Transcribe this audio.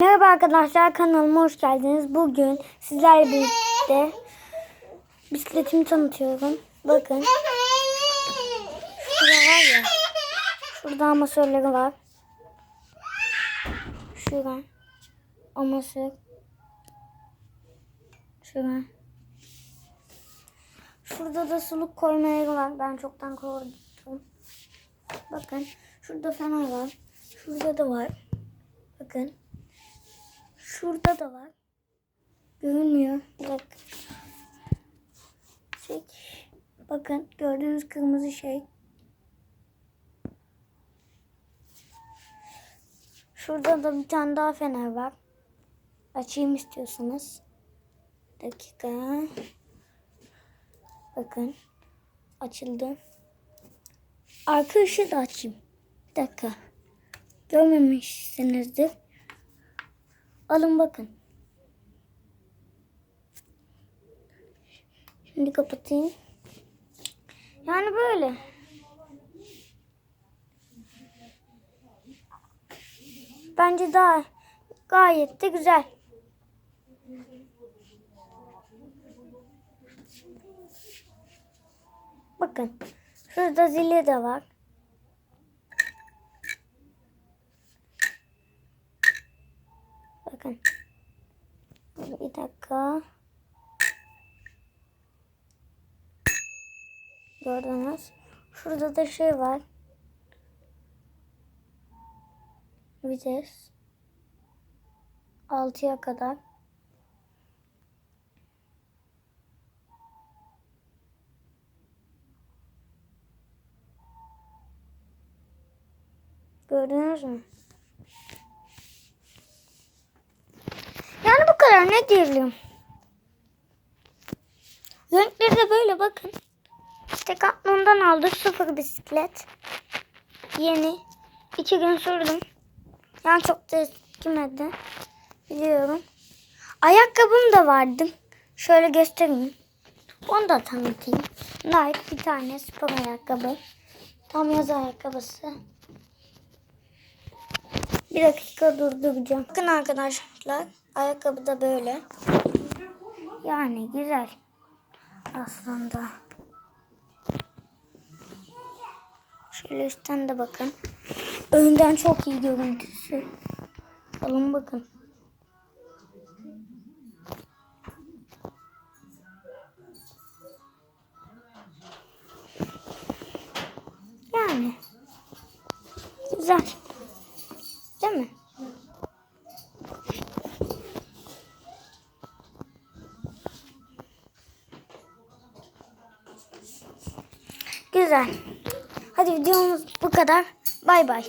Merhaba arkadaşlar kanalıma hoş geldiniz. Bugün sizlerle birlikte bisikletimi tanıtıyorum. Bakın şurada var ya. Şurada amasörleri var. Şurada amasör. Şurada. Şurada da suluk koyma yeri var. Ben çoktan koydum. Bakın şurada fener var. Şurada da var. Bakın. Şurada da var. Görünmüyor. Bak. Çek. Bakın gördüğünüz kırmızı şey. Şurada da bir tane daha fener var. Açayım istiyorsanız. Dakika. Bakın. Açıldı. Arka ışığı da açayım. Bir dakika. Görmemişsinizdir. Alın bakın. Şimdi kapatayım. Yani böyle. Bence daha gayet de güzel. Bakın. Şurada zili de var. Bakın. Bir dakika. Gördünüz. Şurada da şey var. Vites. 6'ya kadar. Gördünüz mü? Yani bu kadar ne diyelim. Renkleri de böyle bakın. İşte Katlon'dan aldık sıfır bisiklet. Yeni. İki gün sürdüm. Yani çok da eskimedi. Biliyorum. Ayakkabım da vardı. Şöyle göstereyim. Onu da tanıtayım. Nike bir tane spor ayakkabı. Tam yaz ayakkabısı. Bir dakika durduracağım. Bakın arkadaşlar. Ayakkabı da böyle. Yani güzel. Aslında. Şöyle üstten de bakın. Önden çok iyi görüntüsü. Alın bakın. Yani. Güzel. Güzel. Hadi videomuz bu kadar. Bay bay.